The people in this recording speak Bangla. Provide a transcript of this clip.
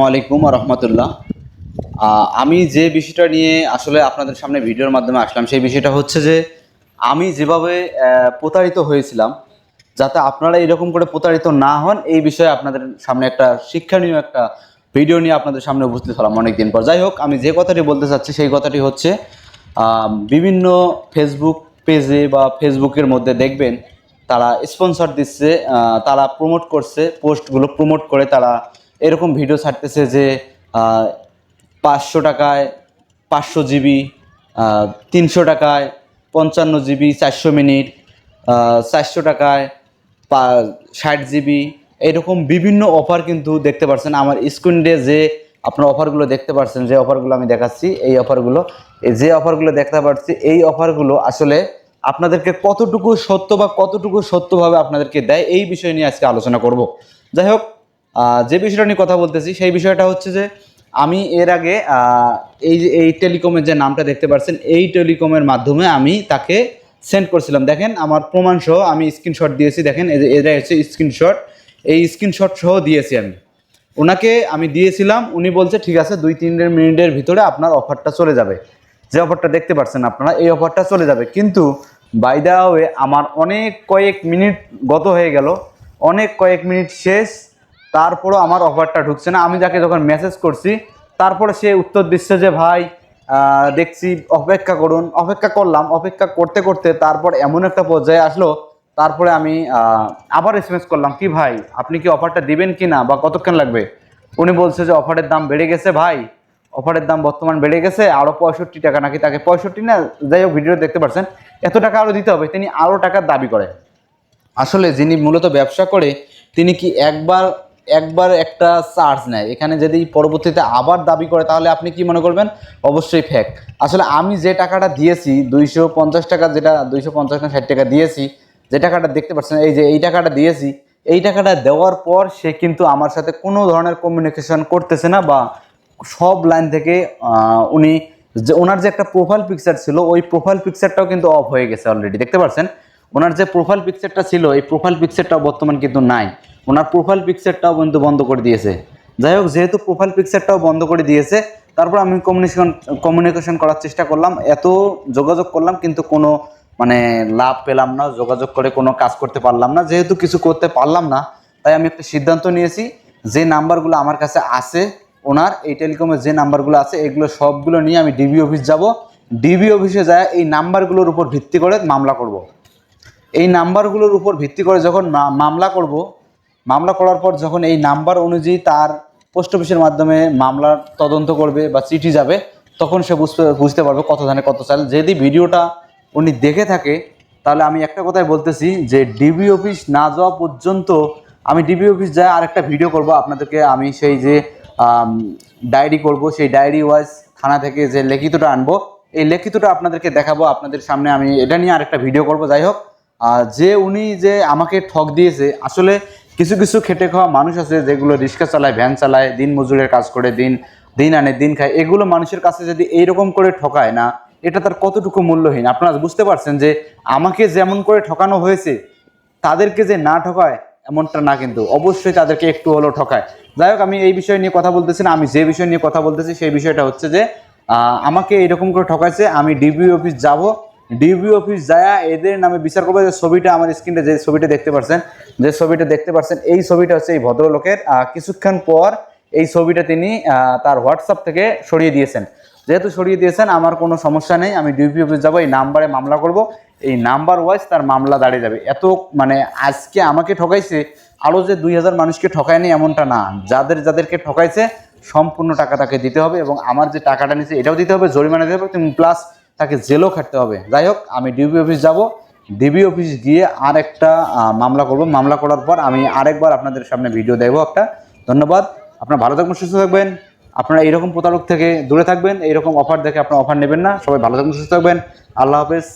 আসসালামু আলাইকুম রহমতুল্লাহ আমি যে বিষয়টা নিয়ে আসলে আপনাদের সামনে ভিডিওর মাধ্যমে আসলাম, সেই বিষয়টা হচ্ছে যে আমি যেভাবে প্রতারিত হয়েছিলাম, যাতে আপনারা এরকম করে প্রতারিত না হন, এই বিষয়ে আপনাদের সামনে একটা শিক্ষণীয় একটা ভিডিও নিয়ে আপনাদের সামনে উপস্থিত হলাম অনেকদিন পর। যাই হোক, আমি যে কথাটি বলতে চাচ্ছি, সেই কথাটি হচ্ছে বিভিন্ন ফেসবুক পেজে বা ফেসবুকের মধ্যে দেখবেন, তারা স্পন্সর দিচ্ছে তারা প্রমোট করছে পোস্টগুলো প্রমোট করে তারা এরকম ভিডিও ছাড়তেছে যে পাঁচশো টাকায় পাঁচশো জিবি তিনশো টাকায় পঞ্চান্ন জিবি চারশো মিনিট চারশো টাকায় ষাট জিবি এরকম বিভিন্ন অফার কিন্তু দেখতে পাচ্ছেন আমার স্ক্রিনে যে আপনার অফারগুলো দেখতে পাচ্ছেন যে অফারগুলো আমি দেখাচ্ছি, এই অফারগুলো যে অফারগুলো দেখতে পাচ্ছি এই অফারগুলো আসলে আপনাদেরকে কতটুকু সত্য বা কতটুকু সত্যভাবে আপনাদেরকে দেয়, এই বিষয় নিয়ে আজকে আলোচনা করব। যাই হোক যে বিষয়টা নিয়ে কথা বলতেছি, সেই বিষয়টা হচ্ছে যে আমি এর আগে এই যে, এই টেলিকমের যে নামটা দেখতে পাচ্ছেন এই টেলিকমের মাধ্যমে আমি তাকে সেন্ড করছিলাম। দেখেন, আমার প্রমাণ সহ আমি স্ক্রিনশট দিয়েছি। দেখেন, এই যে এটা হচ্ছে স্ক্রিনশট এই স্ক্রিনশট সহ দিয়েছি আমি। ওনাকে আমি দিয়েছিলাম, উনি বলছে, ঠিক আছে, দুই, তিন মিনিটের ভিতরে আপনার অফারটা চলে যাবে। যে অফারটা দেখতে পাচ্ছেন আপনারা, এই অফারটা চলে যাবে। কিন্তু বাই দা ওয়ে আমার অনেক কয়েক মিনিট গত হয়ে গেল। অনেক কয়েক মিনিট শেষ। তারপরও আমার অফারটা ঢুকছে না। আমি যাকে যখন মেসেজ করছি, তারপরে সে উত্তর দিচ্ছে যে, ভাই দেখছি, অপেক্ষা করুন। অপেক্ষা করলাম, অপেক্ষা করতে করতে তারপর এমন একটা পর্যায়ে আসলো, তারপরে আমি আবার এস করলাম, কি ভাই, আপনি কি অফারটা দিবেন কি না বা কতক্ষণ লাগবে? উনি বলছে যে অফারের দাম বেড়ে গেছে ভাই অফারের দাম বর্তমান বেড়ে গেছে আরও পঁয়ষট্টি টাকা নাকি তাকে পঁয়ষট্টি না, যাই হোক ভিডিও দেখতে পাচ্ছেন এত টাকা আরও দিতে হবে, তিনি আরও টাকার দাবি করে। আসলে যিনি মূলত ব্যবসা করে, তিনি কি একবার একবার একটা চার্জ নেয়। এখানে যদি পরবর্তীতে আবার দাবি করে, তাহলে আপনি কি মনে করবেন? অবশ্যই ফ্যাক আসলে আমি যে টাকাটা দিয়েছি, দুইশো পঞ্চাশ টাকা যেটা, দুইশো পঞ্চাশ না ষাট টাকা দিয়েছি, যে টাকাটা দেখতে পাচ্ছেন, এই যে এই টাকাটা দিয়েছি, এই টাকাটা দেওয়ার পর সে কিন্তু আমার সাথে কোনো ধরনের কমিউনিকেশন করতেছে না বা সব লাইন থেকে উনি যে, ওনার যে একটা প্রোফাইল পিকচার ছিল, ওই প্রোফাইল পিকচারটাও কিন্তু অফ হয়ে গেছে অলরেডি দেখতে পাচ্ছেন? ওনার যে প্রোফাইল পিকচারটা ছিল, এই প্রোফাইল পিকচারটাও বর্তমান কিন্তু নাই। ওনার প্রোফাইল পিকচারটাও কিন্তু বন্ধ করে দিয়েছে। যাই হোক, যেহেতু প্রোফাইল পিকচারটাও বন্ধ করে দিয়েছে, তারপর আমি কমিউনিকেশন কমিউনিকেশন করার চেষ্টা করলাম। এত যোগাযোগ করলাম, কিন্তু কোনো মানে লাভ পেলাম না, যোগাযোগ করে কোনো কাজ করতে পারলাম না। যেহেতু কিছু করতে পারলাম না, তাই আমি একটা সিদ্ধান্ত নিয়েছি, যে নাম্বারগুলো আমার কাছে আছে ওনার, এই টেলিকমের যে নাম্বারগুলো আছে, এগুলো সবগুলো নিয়ে আমি ডিবি অফিস যাব। ডিবি অফিসে যায় এই নাম্বারগুলোর উপর ভিত্তি করে মামলা করব। এই নাম্বারগুলোর উপর ভিত্তি করে যখন মামলা করব, মামলা করার পর যখন এই নাম্বার অনুযায়ী তার পোস্ট অফিসের মাধ্যমে মামলার তদন্ত করবে বা চিঠি যাবে, তখন সে বুঝতে বুঝতে পারবে কত ধানে কত চাল। যদি ভিডিওটা উনি দেখে থাকে, তাহলে আমি একটা কথাই বলতেছি যে ডিবি অফিস না যাওয়া পর্যন্ত আমি ডিবি অফিস যাই আরেকটা ভিডিও করব। আপনাদেরকে আমি সেই যে ডায়েরি করব, সেই ডায়েরি ওয়াইজ থানা থেকে যে লিখিতটা আনব, এই লিখিতটা আপনাদেরকে দেখাবো। আপনাদের সামনে আমি এটা নিয়ে আরেকটা ভিডিও করব। যাই হোক যে উনি যে আমাকে ঠক দিয়েছে, আসলে কিছু কিছু খেটে খাওয়া মানুষ আছে যেগুলো রিক্সা চালায়, ভ্যান চালায়, দিন মজুরের কাজ করে, দিন দিন আনে, দিন খায়। এগুলো মানুষের কাছে যদি এইরকম করে ঠকায় না, এটা তার কতটুকু মূল্যহীন? আপনারা বুঝতে পারছেন যে আমাকে যেমন করে ঠকানো হয়েছে, তাদেরকে যে না ঠকায়, এমনটা না কিন্তু। অবশ্যই তাদেরকে একটু হলেও ঠকায়। যাই হোক, আমি এই বিষয় নিয়ে কথা বলতেছি না, আমি যে বিষয় নিয়ে কথা বলতেছি সেই বিষয়টা হচ্ছে যে আমাকে এরকম করে ঠকাইছে, আমি ডিবি অফিস যাব ডিবি অফিস যায় এদের নামে বিচার করব যে ছবিটা আমার স্ক্রিনে যে ছবিটা দেখতে পাচ্ছেন যে ছবিটা দেখতে পাচ্ছেন এই ছবিটা হচ্ছে এই ভদ্রলোকের কিছুক্ষণ পর এই ছবিটা তিনি তার হোয়াটসঅ্যাপ থেকে সরিয়ে দিয়েছেন। যেহেতু সরিয়ে দিয়েছেন, আমার কোনো সমস্যা নেই, আমি ডিউপি অফিস যাব, এই নাম্বারে মামলা করব। এই নাম্বার ওয়াইজ তার মামলা দাঁড়িয়ে যাবে। এত মানে আজকে আমাকে ঠকাইছে আরও যে দুই হাজার মানুষকে ঠকায়নি এমনটা না। যাদের, যাদেরকে ঠকাইছে, সম্পূর্ণ টাকা তাকে দিতে হবে এবং আমার যে টাকাটা নিচ্ছে এটাও দিতে হবে, জরিমানা দিতে হবে প্লাস তাকে জেলও খাটতে হবে। যাই হোক, আমি ডিবি অফিস যাব। ডিবি অফিস গিয়ে আর একটা মামলা করব। মামলা করার পর আমি আরেকবার আপনাদের সামনে ভিডিও দেবো একটা। ধন্যবাদ। আপনারা ভালো থাকবেন, সুস্থ থাকবেন। আপনারা এইরকম প্রতারক থেকে দূরে থাকবেন। এইরকম অফার দেখে আপনারা অফার নেবেন না। সবাই ভালো থাকবেন, সুস্থ থাকবেন। আল্লাহ হাফেজ।